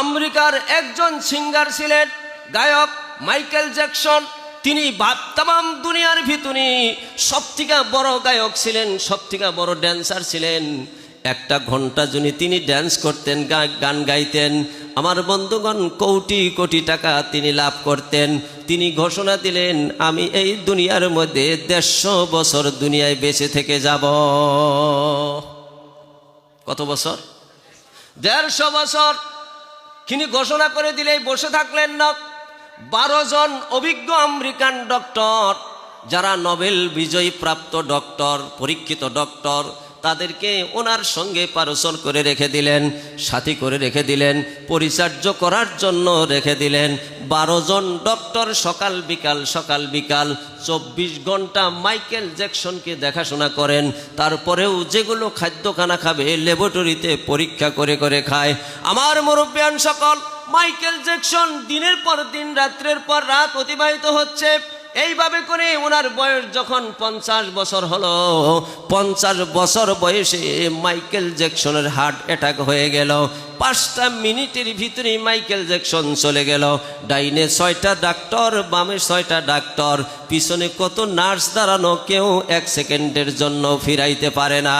আমেরিকার একজন সিঙ্গার ছিলেন গায়ক মাইকেল জ্যাকসন। তিনি তাম দুনিয়ার ভিতরে সব থেকে বড় গায়ক ছিলেন সব থেকে বড় ড্যান্সার ছিলেন। একটা ঘণ্টা জুনি তিনি ড্যান্স করতেন গান গাইতেন, আমার বন্ধুগণ কোটি কোটি টাকা তিনি লাভ করতেন। তিনি ঘোষণা দিলেন, আমি এই দুনিয়ার মধ্যে দেড়শো বছর দুনিয়ায় বেঁচে থেকে যাব। কত বছর? দেড়শো বছর। তিনি ঘোষণা করে দিলেই বসে থাকলেন না বারো জন অভিজ্ঞ আমেরিকান ডক্টর, যারা নোবেল বিজয়ী প্রাপ্ত ডক্টর, পরীক্ষিত ডক্টর তাদেরকে ওনার সঙ্গে পারসর করে রেখে দিলেন, সাথী করে রেখে দিলেন, পরিচার্য করার জন্য রেখে দিলেন। বারো জন ডক্টর সকাল বিকাল সকাল বিকাল, চব্বিশ ঘণ্টা মাইকেল জ্যাকসনকে দেখাশোনা করেন। তারপরেও যেগুলো খাদ্যখানা খাবে, ল্যাবরেটরিতে পরীক্ষা করে করে খায়। আমার মুরব্বিয়ান সকল, মাইকেল জ্যাকসন দিনের পর দিন, রাত্রের পর রাত অতিবাহিত হচ্ছে। এইভাবে করে ওনার বয়স যখন পঞ্চাশ বছর হলো, পঞ্চাশ বছর বয়সে মাইকেল জ্যাকসনের হার্ট অ্যাটাক হয়ে গেল। পাঁচটা মিনিটের ভিতরেই মাইকেল জ্যাকসন চলে গেল। ডাইনে ছয়টা ডাক্তার, বামে ছয়টা ডাক্তার। পিছনে কত নার্স দাঁড়ানো, কেউ এক সেকেন্ডের জন্য ফিরাইতে পারে না